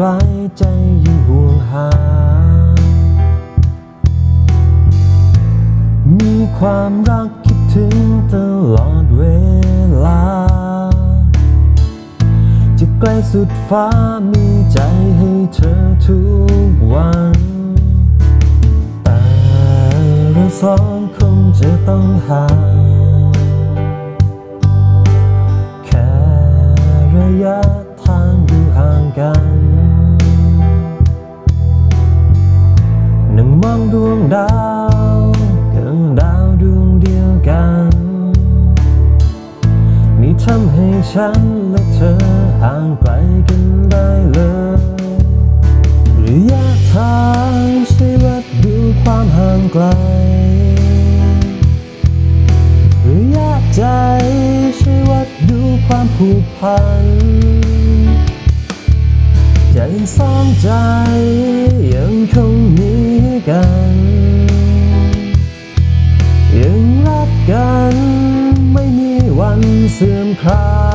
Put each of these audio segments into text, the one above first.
ไกลใจยิ่งห่วงหา มีความรักคิดถึงตลอดเวลา จะไกลสุดฟ้ามีใจให้เธอทุกวัน แต่เราสองคงจะต้องห่างแค่ระยะทางอยู่ห่างกัน ดาวกับดาวดวงเดียวกัน มีทำให้ฉันและเธอห่างไกลกันได้เลยระยะทางช่วยวัดดูความห่างไกลระยะใจช่วยวัดดูความผูกพัน ใจสองใจยังคงมีกัน ยังรักกันไม่มีวันเสื่อมคลาย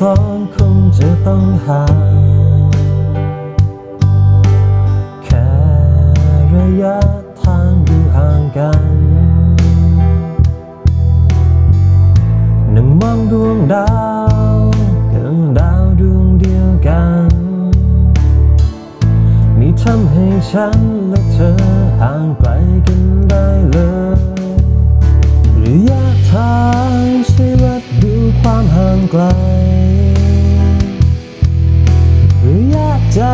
สองคงจะต้องห่างแค่ระยะทางอยู่ห่างกัน นั่งมองดวงดาวกับดาวดวงเดียวกัน มีทำให้ฉันและเธอห่างไกลกันได้เลยระยะทางช่วยวัดดูความห่างไกล ใจ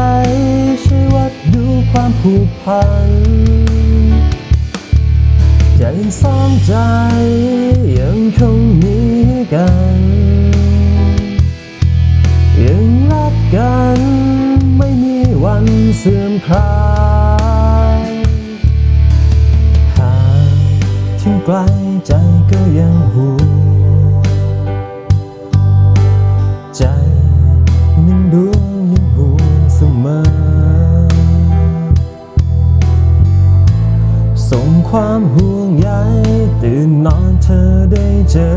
ช่วยวัดดูความผูกพันใจสองใจยังคงมีกัน ยังรักกันไม่มีวันเสื่อมคลายห่างถึงไกลใจก็ยังห่วง ความห่วงใยตื่นนอนเธอได้เจอ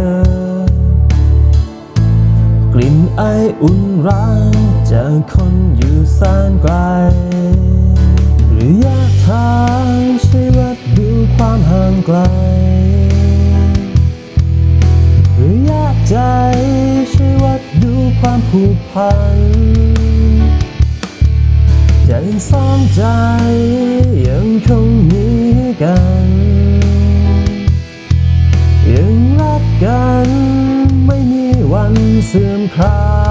กลิ่นไออุ่นร้างจากคนอยู่แสนไกลระยะทางช่วยวัดดูความห่างไกลระยะใจช่วยวัดดูความผูกพันใจสองใจยังคงมี กันยังรักกันไม่มีวันเสื่อมคลาย